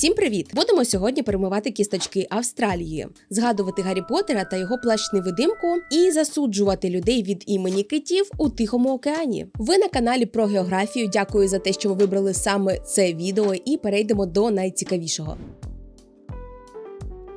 Всім привіт! Будемо сьогодні перемивати кісточки Австралії, згадувати Гаррі Поттера та його плащ невидимку і засуджувати людей від імені китів у Тихому океані. Ви на каналі про географію. Дякую за те, що ви вибрали саме це відео, і перейдемо до найцікавішого.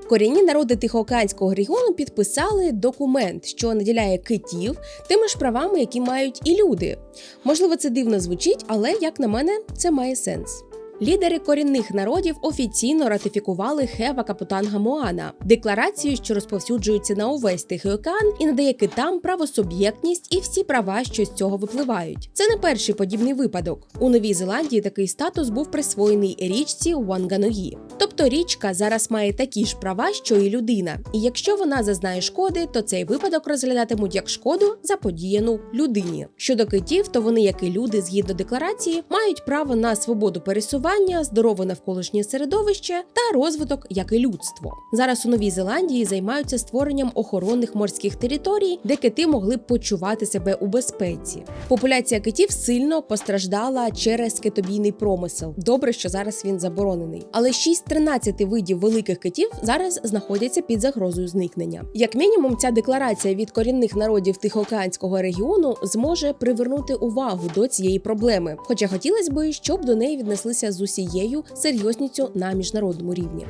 Корінні народи Тихоокеанського регіону підписали документ, що наділяє китів тими ж правами, які мають і люди. Можливо, це дивно звучить, але як на мене, це має сенс. Лідери корінних народів офіційно ратифікували Хева Капутанга Моана, декларацію, що розповсюджується на увесь Тихий океан і надає китам правосуб'єктність і всі права, що з цього випливають. Це не перший подібний випадок. У Новій Зеландії такий статус був присвоєний річці Уанганої. Тобто річка зараз має такі ж права, що і людина. І якщо вона зазнає шкоди, то цей випадок розглядатимуть як шкоду заподіяну людині. Щодо китів, то вони, як і люди, згідно декларації, мають право на свободу пересування, здорове навколишнє середовище та розвиток, як і людство. Зараз у Новій Зеландії займаються створенням охоронних морських територій, де кити могли б почувати себе у безпеці. Популяція китів сильно постраждала через китобійний промисел. Добре, що зараз він заборонений. Але 6-13 видів великих китів зараз знаходяться під загрозою зникнення. Як мінімум, ця декларація від корінних народів Тихоокеанського регіону зможе привернути увагу до цієї проблеми. Хоча хотілося би, щоб до неї віднеслися з усією серйозністю на міжнародному рівні.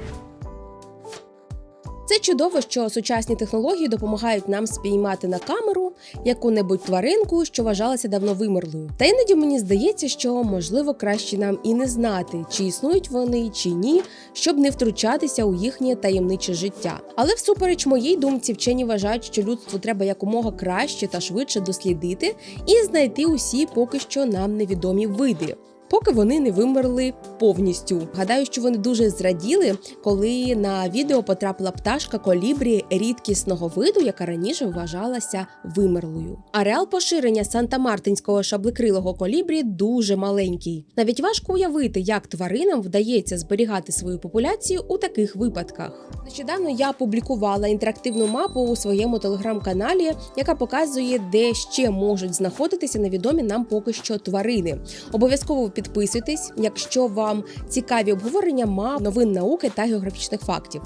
Це чудово, що сучасні технології допомагають нам спіймати на камеру яку-небудь тваринку, що вважалася давно вимерлою. Та іноді мені здається, що можливо краще нам і не знати, чи існують вони чи ні, щоб не втручатися у їхнє таємниче життя. Але всупереч моїй думці, вчені вважають, що людству треба якомога краще та швидше дослідити і знайти усі поки що нам невідомі види поки вони не вимерли повністю. Гадаю, що вони дуже зраділи, коли на відео потрапила пташка колібрі рідкісного виду, яка раніше вважалася вимерлою. Ареал поширення Санта-Мартинського шаблекрилого колібрі дуже маленький. Навіть важко уявити, як тваринам вдається зберігати свою популяцію у таких випадках. Нещодавно я публікувала інтерактивну мапу у своєму телеграм-каналі, яка показує, де ще можуть знаходитися невідомі нам поки що тварини. Обов'язково підписуйтесь, якщо вам цікаві обговорення мав новин науки та географічних фактів.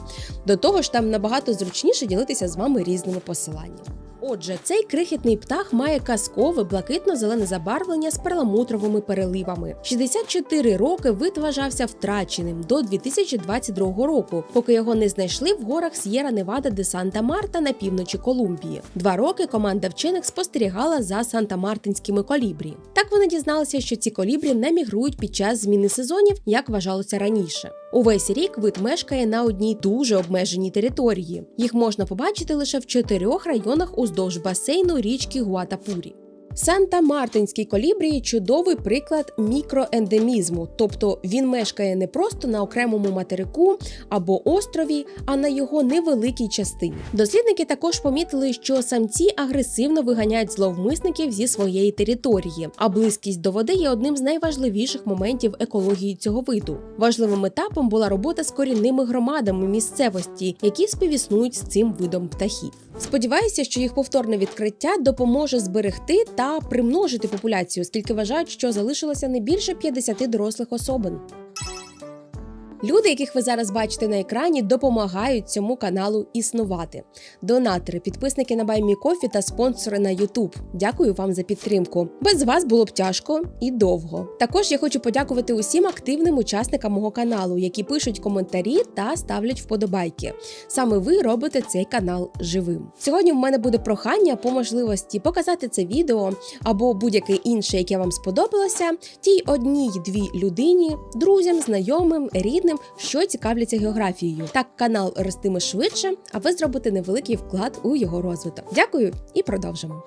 До того ж, там набагато зручніше ділитися з вами різними посиланнями. Отже, цей крихітний птах має казкове блакитно-зелене забарвлення з перламутровими переливами. 64 роки вид вважався втраченим до 2022 року, поки його не знайшли в горах С'єра Невада де Санта Марта на півночі Колумбії. Два роки команда вчених спостерігала за Санта-Мартинськими колібрі. Так вони дізналися, що ці колібрі не мігрують під час зміни сезонів, як вважалося раніше. Увесь рік вид мешкає на одній дуже обмеженій території. Їх можна побачити лише в чотирьох районах уздовж басейну річки Гуатапурі. Санта-Мартинський колібрій чудовий приклад мікроендемізму, тобто він мешкає не просто на окремому материку або острові, а на його невеликій частині. Дослідники також помітили, що самці агресивно виганяють зловмисників зі своєї території, а близькість до води є одним з найважливіших моментів екології цього виду. Важливим етапом була робота з корінними громадами місцевості, які співіснують з цим видом птахів. Сподіваюся, що їх повторне відкриття допоможе зберегти та примножити популяцію, оскільки вважають, що залишилося не більше 50 дорослих особин. Люди, яких ви зараз бачите на екрані, допомагають цьому каналу існувати. Донатори, підписники на BuyMeCoffee та спонсори на YouTube. Дякую вам за підтримку. Без вас було б тяжко і довго. Також я хочу подякувати усім активним учасникам мого каналу, які пишуть коментарі та ставлять вподобайки. Саме ви робите цей канал живим. Сьогодні в мене буде прохання по можливості показати це відео або будь-яке інше, яке вам сподобалося, тій одній дві людині, друзям, знайомим, рідним рідним, що цікавляться географією. Так канал ростиме швидше, а ви зробите невеликий вклад у його розвиток. Дякую і продовжимо.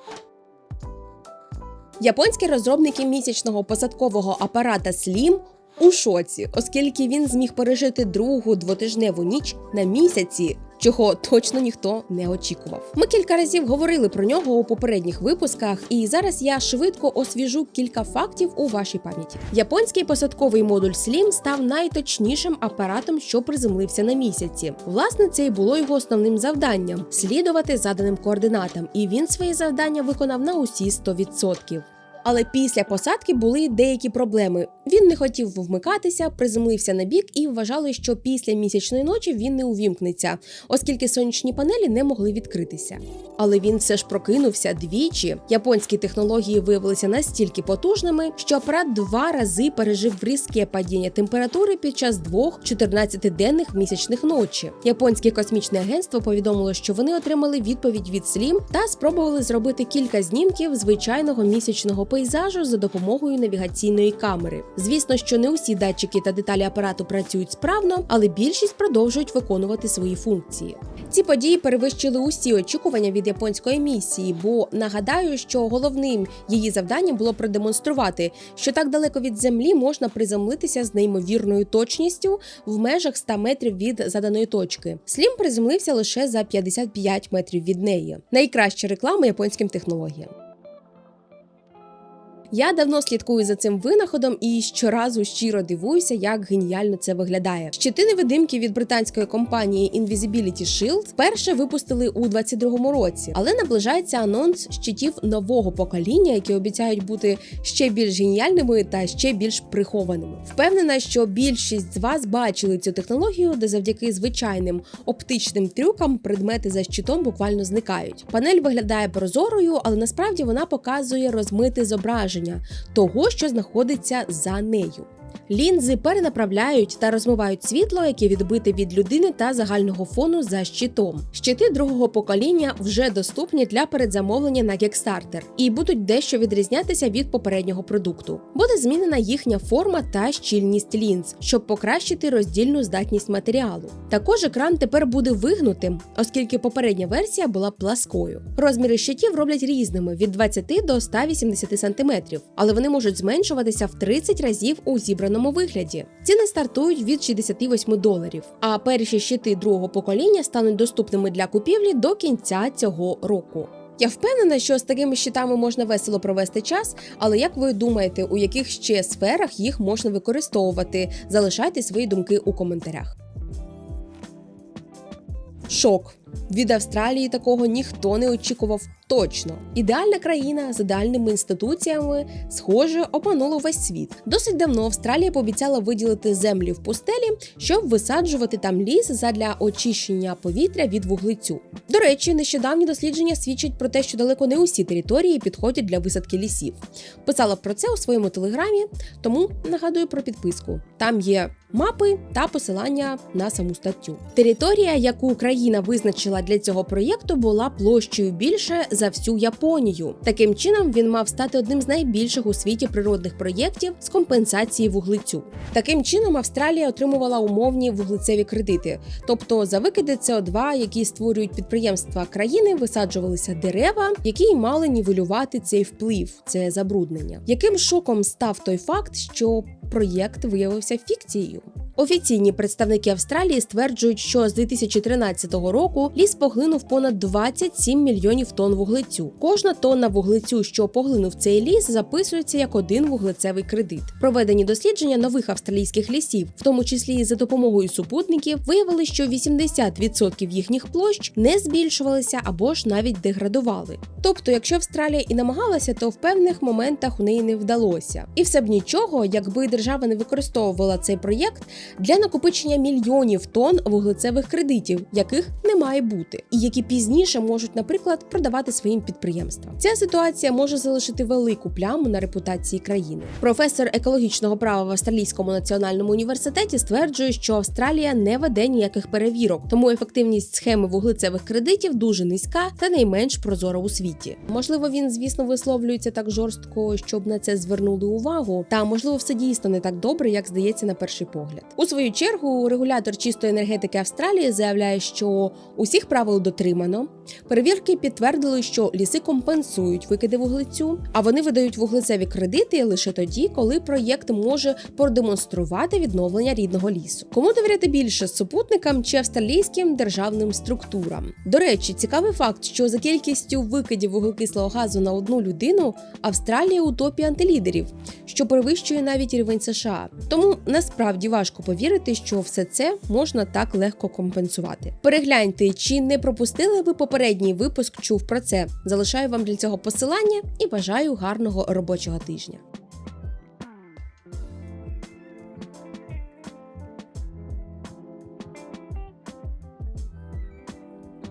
Японські розробники місячного посадкового апарата Slim у шоці, оскільки він зміг пережити другу двотижневу ніч на місяці чого точно ніхто не очікував. Ми кілька разів говорили про нього у попередніх випусках, і зараз я швидко освіжу кілька фактів у вашій пам'яті. Японський посадковий модуль Slim став найточнішим апаратом, що приземлився на місяці. Власне, це і було його основним завданням слідувати заданим координатам, і він своє завдання виконав на усі 100%. Але після посадки були деякі проблеми. Він не хотів вмикатися, приземлився на бік і вважали, що після місячної ночі він не увімкнеться, оскільки сонячні панелі не могли відкритися. Але він все ж прокинувся двічі. Японські технології виявилися настільки потужними, що апарат два рази пережив різке падіння температури під час двох 14-денних місячних ночі. Японське космічне агентство повідомило, що вони отримали відповідь від слім та спробували зробити кілька знімків звичайного місячного пейзажу за допомогою навігаційної камери. Звісно, що не усі датчики та деталі апарату працюють справно, але більшість продовжують виконувати свої функції. Ці події перевищили усі очікування від японської місії, бо нагадаю, що головним її завданням було продемонструвати, що так далеко від землі можна приземлитися з неймовірною точністю в межах 100 метрів від заданої точки. Слім приземлився лише за 55 метрів від неї. Найкраща реклама японським технологіям. Я давно слідкую за цим винаходом і щоразу щиро дивуюся, як геніально це виглядає. Щити невидимки від британської компанії Invisibility Shield вперше випустили у 22-му році, але наближається анонс щитів нового покоління, які обіцяють бути ще більш геніальними та ще більш прихованими. Впевнена, що більшість з вас бачили цю технологію, де завдяки звичайним оптичним трюкам предмети за щитом буквально зникають. Панель виглядає прозорою, але насправді вона показує розмите зображення того, що знаходиться за нею. Лінзи перенаправляють та розмивають світло, яке відбите від людини та загального фону за щитом. Щити другого покоління вже доступні для передзамовлення на Kickstarter і будуть дещо відрізнятися від попереднього продукту. Буде змінена їхня форма та щільність лінз, щоб покращити роздільну здатність матеріалу. Також екран тепер буде вигнутим, оскільки попередня версія була пласкою. Розміри щитів роблять різними від 20 до 180 см, але вони можуть зменшуватися в 30 разів у зібраному вигляді. Ціни стартують від 68 доларів. А перші щити другого покоління стануть доступними для купівлі до кінця цього року. Я впевнена, що з такими щитами можна весело провести час, але як ви думаєте, у яких ще сферах їх можна використовувати? Залишайте свої думки у коментарях. Шок. Від Австралії такого ніхто не очікував точно. Ідеальна країна з ідеальними інституціями, схоже, опанула весь світ. Досить давно Австралія пообіцяла виділити землі в пустелі, щоб висаджувати там ліс задля очищення повітря від вуглецю. До речі, нещодавні дослідження свідчать про те, що далеко не усі території підходять для висадки лісів. Писала про це у своєму телеграмі, тому нагадую про підписку. Там є мапи та посилання на саму статтю. Територія, яку Україна визначила для цього проєкту, була площею більше за всю Японію. Таким чином він мав стати одним з найбільших у світі природних проєктів з компенсації вуглецю. Таким чином Австралія отримувала умовні вуглецеві кредити, тобто за викиди СО2, які створюють підприємства країни, висаджувалися дерева, які й мали нівелювати цей вплив, це забруднення. Яким шоком став той факт, що проєкт виявився фікцією? Офіційні представники Австралії стверджують, що з 2013 року ліс поглинув понад 27 мільйонів тонн вуглецю. Кожна тонна вуглецю, що поглинув цей ліс, записується як один вуглецевий кредит. Проведені дослідження нових австралійських лісів, в тому числі за допомогою супутників, виявили, що 80% їхніх площ не збільшувалися або ж навіть деградували. Тобто, якщо Австралія і намагалася, то в певних моментах у неї не вдалося. І все б нічого, якби держава не використовувала цей проєкт для накопичення мільйонів тонн вуглецевих кредитів, яких не має бути, і які пізніше можуть, наприклад, продавати своїм підприємствам. Ця ситуація може залишити велику пляму на репутації країни. Професор екологічного права в Австралійському національному університеті стверджує, що Австралія не веде ніяких перевірок, тому ефективність схеми вуглецевих кредитів дуже низька та найменш прозора у світі. Можливо, він, звісно, висловлюється так жорстко, щоб на це звернули увагу, та можливо, все дійсно не так добре, як здається на перший погляд. У свою чергу регулятор чистої енергетики Австралії заявляє, що усіх правил дотримано. Перевірки підтвердили, що ліси компенсують викиди вуглецю, а вони видають вуглецеві кредити лише тоді, коли проєкт може продемонструвати відновлення рідного лісу. Кому довіряти більше супутникам чи австралійським державним структурам? До речі, цікавий факт, що за кількістю викидів вуглекислого газу на одну людину Австралія у топі антилідерів, що перевищує навіть рівень США. Тому насправді важко повірити, що все це можна так легко компенсувати. Перегляньте, чи не пропустили ви попередньо попередній випуск чув про це. Залишаю вам для цього посилання і бажаю гарного робочого тижня.